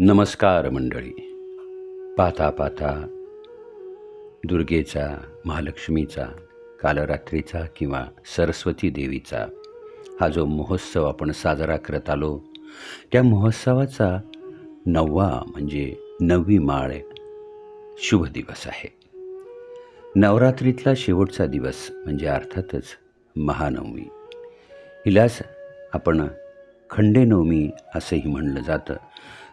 नमस्कार मंडळी. पाहता पाहता दुर्गेचा महालक्ष्मीचा कालरात्रीचा किंवा सरस्वती देवीचा हा जो महोत्सव आपण साजरा करत आलो त्या महोत्सवाचा नववा म्हणजे नववी माळ शुभ दिवस आहे. नवरात्रीतला शेवटचा दिवस म्हणजे अर्थातच महानवमी. हिलाच आपण खंडेनवमी असंही म्हणलं जातं.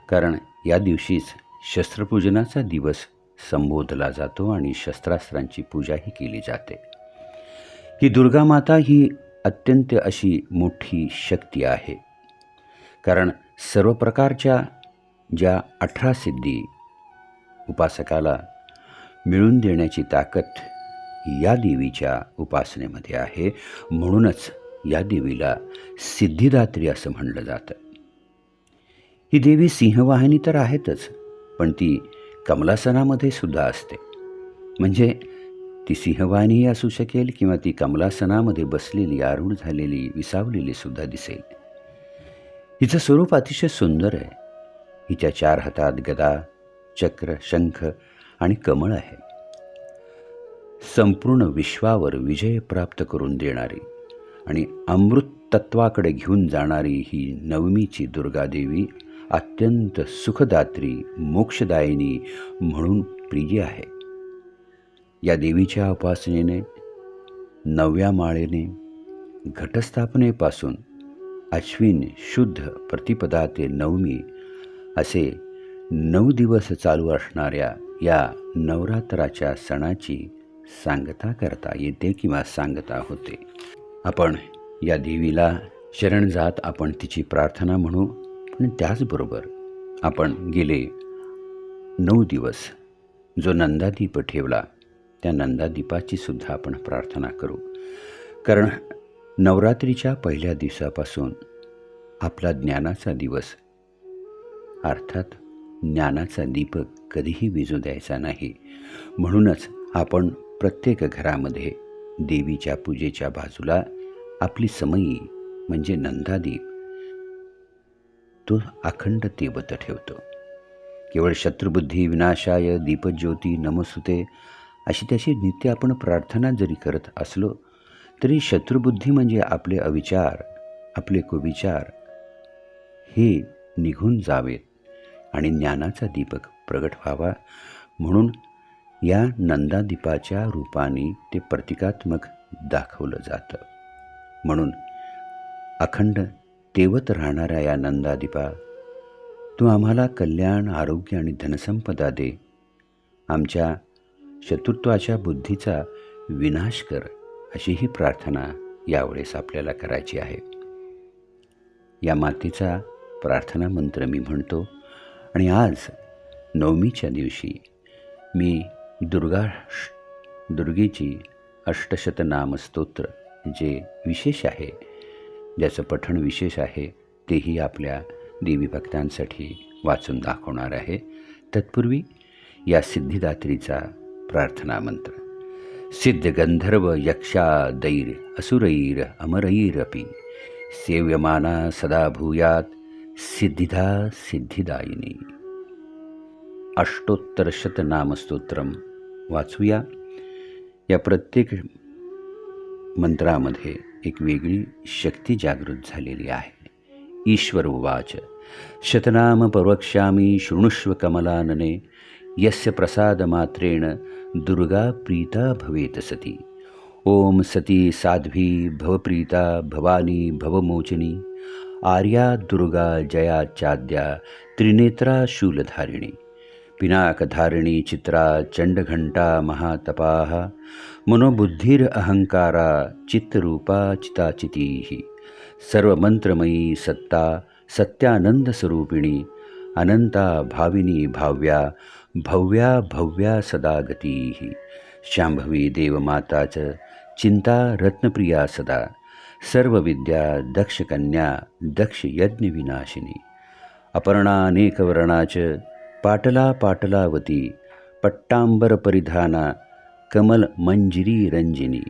कारण या दिवशीच शस्त्रपूजनाचा दिवस संबोधला जातो आणि शस्त्रास्त्रांची पूजाही केली जाते. ही दुर्गा माता ही अत्यंत अशी मोठी शक्ती आहे. कारण सर्व प्रकारच्या ज्या अठरा सिद्धी उपासकाला मिळून देण्याची ताकद या देवीच्या उपासनेमध्ये आहे म्हणूनच या देवीला सिद्धिदात्री असं म्हणलं जातं. ही देवी सिंहवाहिनी तर आहेतच पण ती कमलासनामध्ये सुद्धा असते. म्हणजे ती सिंहवाहिनीही असू शकेल किंवा ती कमलासनामध्ये बसलेली आरूढ झालेली विसावलेली सुद्धा दिसेल. हिचं स्वरूप अतिशय सुंदर आहे. हिच्या चार हातात गदा चक्र शंख आणि कमळ आहे. संपूर्ण विश्वावर विजय प्राप्त करून देणारी आणि अमृत तत्वाकडे घेऊन जाणारी ही नवमीची दुर्गादेवी अत्यंत सुखदात्री मोक्षदायिनी म्हणून प्रिय आहे. या देवीच्या उपासनेने नवव्या माळेने घटस्थापनेपासून अश्विन शुद्ध प्रतिपदा ते नवमी असे नऊ दिवस चालू असणाऱ्या या नवरात्राच्या सणाची सांगता करता येते किंवा सांगता होते. आपण या देवीला शरण जात आपण तिची प्रार्थना म्हणू. पण त्याचबरोबर आपण गेले नऊ दिवस जो नंदादीप ठेवला त्या नंदादीपाची सुद्धा आपण प्रार्थना करू. कारण नवरात्रीच्या पहिल्या दिवसापासून आपला ज्ञानाचा दिवस अर्थात ज्ञानाचा दीप कधीही विजू द्यायचा नाही. म्हणूनच आपण प्रत्येक घरामध्ये देवीच्या पूजेच्या बाजूला आपली समयी म्हणजे नंदादीप तो अखंड तेवत ठेवतो. केवळ शत्रुबुद्धी विनाशाय दीपज्योती नमसुते अशी त्याची नित्य आपण प्रार्थना जरी करत असलो तरी शत्रुबुद्धी म्हणजे आपले अविचार आपले कुविचार. हे निघून जावेत आणि ज्ञानाचा दीपक प्रगट व्हावा. म्हणून या नंदादीपाच्या रूपाने ते प्रतिकात्मक दाखवलं जातं. म्हणून अखंड तेवत राहणाऱ्या या नंदादिपा तू आम्हाला कल्याण आरोग्य आणि धनसंपदा दे. आमच्या शत्रुत्वाच्या बुद्धीचा विनाश कर अशी ही प्रार्थना यावेळेस आपल्याला करायची आहे. या मातेचा प्रार्थना मंत्र मी म्हणतो आणि आज नवमीच्या दिवशी मी दुर्गा दुर्गेची अष्टशतनामस्तोत्र जे विशेष आहे ज्याचं पठण विशेष आहे तेही आपल्या देवीभक्तांसाठी वाचून दाखवणार आहे. तत्पूर्वी या सिद्धिदात्रीचा प्रार्थना मंत्र. सिद्ध गंधर्व यक्षा दैर असुरैर अमरैरपि सेव्यमाना सदा भूयात सिद्धिदा सिद्धिदायिनी. अष्टोत्तरशतनामस्तोत्रम वाचूया. या प्रत्येक मंत्रामध्ये एक वेगळी शक्ती जागृत झालेली आहे. ईश्वर उवाच शतनाम प्रवक्ष्यामी शृणुष्व कमलानने यस्य प्रसादमात्रेण दुर्गा प्रीता भवेत सती। ओम सती साध्वी भवप्रीता भवानी भवमोचनी आर्या दुर्गा जया चाद्या त्रिनेत्रा शूलधारिणी। पिनाकधारिणी चित्रा चण्डघण्टा महातपाः मनोबुद्धिरहङ्कारा चित्तरूपा चिताचितीः। सर्वमन्त्रमयी सत्ता सत्यानन्दस्वरूपिणी अनन्ता भाविनी भाव्या भव्या भव्या सदा गतीः। शाम्भवी देवमाता च चिन्ता रत्नप्रिया सदा। सर्वविद्या दक्षकन्या दक्षयज्ञविनाशिनी। अपर्णानेकवर्णा च पाटला पाटलावती पट्टांबर परिधाना कमल मंजिरी रंजिनी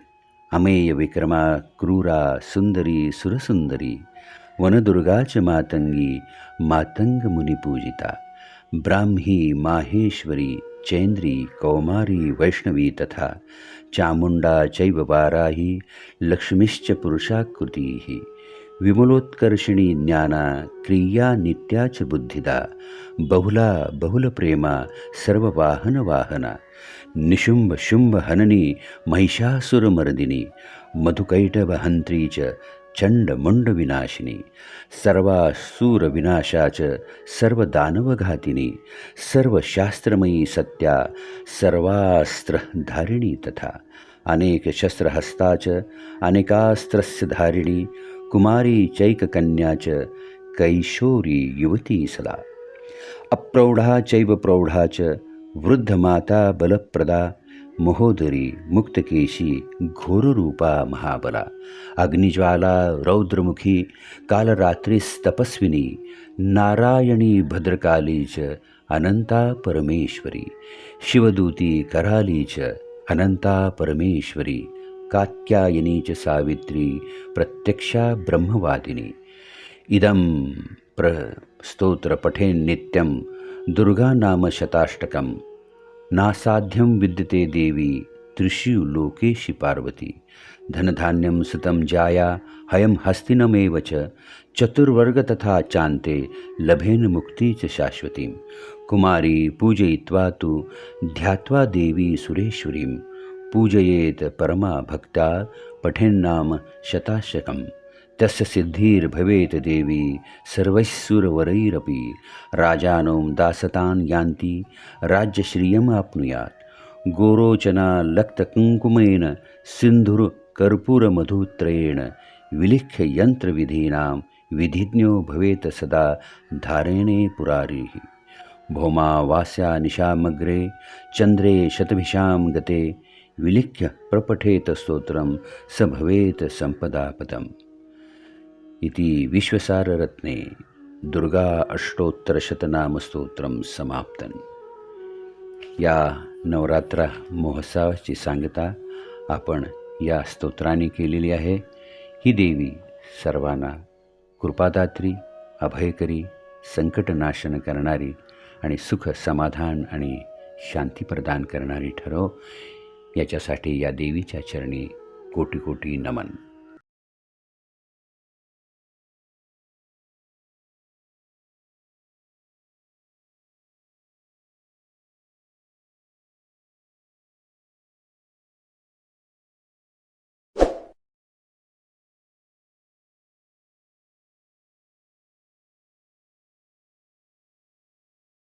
अमेय विक्रमा क्रूरा सुंदरी सुरसुंदरी वनदुर्गाच मातंगी मातंग मुनिपूजिता ब्राह्मी माहेश्वरी चैन्द्री कौमारी वैष्णवी तथा चामुण्डा चैव वाराही लक्ष्मीश्च पुरुषाकृतीः। विमलोत्कर्षिणी ज्ञाना क्रिया नित्या च बुद्धिदा बहुला बहुलप्रेमा सर्ववाहनवाहना निशुंभ शुंभ हननी महिषासुरमर्दिनी मधुकैटवहन्त्री च चण्डमुण्डविनाशिनी सर्वासूरविनाशा च सर्वदानवघातिनी सर्वशास्त्रमयी सत्या सर्वास्त्रधारिणी तथा अनेकशस्त्रहस्ता च अनेकास्त्रस्य धारिणी कुमारी चैककन्या च कैशोरी युवती सदा। अप्रौढा चैव प्रौढा च वृद्धमाता बलप्रदा महोदरी मुक्तकेशी घोररूपा महाबला अग्निज्वाला रौद्रमुखी कालरात्रिस्तपस्विनी नारायणी भद्रकाली च अनंता परमेश्वरी शिवदूती कराली च अनंता परमेश्वरी। कात्यायनी च सावित्री प्रत्यक्षा ब्रह्मवादिनी। इदं प्र स्तोत्र नाम दुर्गानामशताष्टकं। नासाध्यं विद्यते देवी त्रिषु लोकेशि पार्वती। धनधान्यं सुतं जाया हयं हस्तिनमेव च चतुर्वर्ग तथा चान्ते लभेन मुक्ति च शाश्वतीं। कुमारी पूजयित्वा तु ध्यात्वा देवी सुरेश्वरीं। पूजयेत् परमा भक्ता पठेन्नाम शताशकम्। तस्य सिद्धिर्भवेत् देवी सर्वैस्सुरवरैरपि। राजानों दासतान् यान्ति राज्यश्रियमाप्नुयात् गोरोचना लक्तकुङ्कुमेन सिन्धुर्कर्पूरमधुत्रयेण विलिख्य यन्त्रविधीनां विधिज्ञो भवेत् सदा धारेणे पुरारिः। भौमावास्या निशामग्रे चन्द्रे शतभिषां गते विलिख्य प्रपठेत स्तोत्रं स भवेत सम्पदापदम् इति विश्वसाररत्ने दुर्गा अष्टोत्तरशतनामस्तोत्रं समाप्तन या नवरात्र महोत्सवाची सांगता आपण या स्तोत्राने केलेली आहे। ही देवी सर्वांना कृपादात्री अभयकरी संकटनाशन करणारी आणि सुख समाधान आणि शांती प्रदान करणारी ठरो याच्यासाठी या देवीच्या चरणी कोटी कोटी नमन.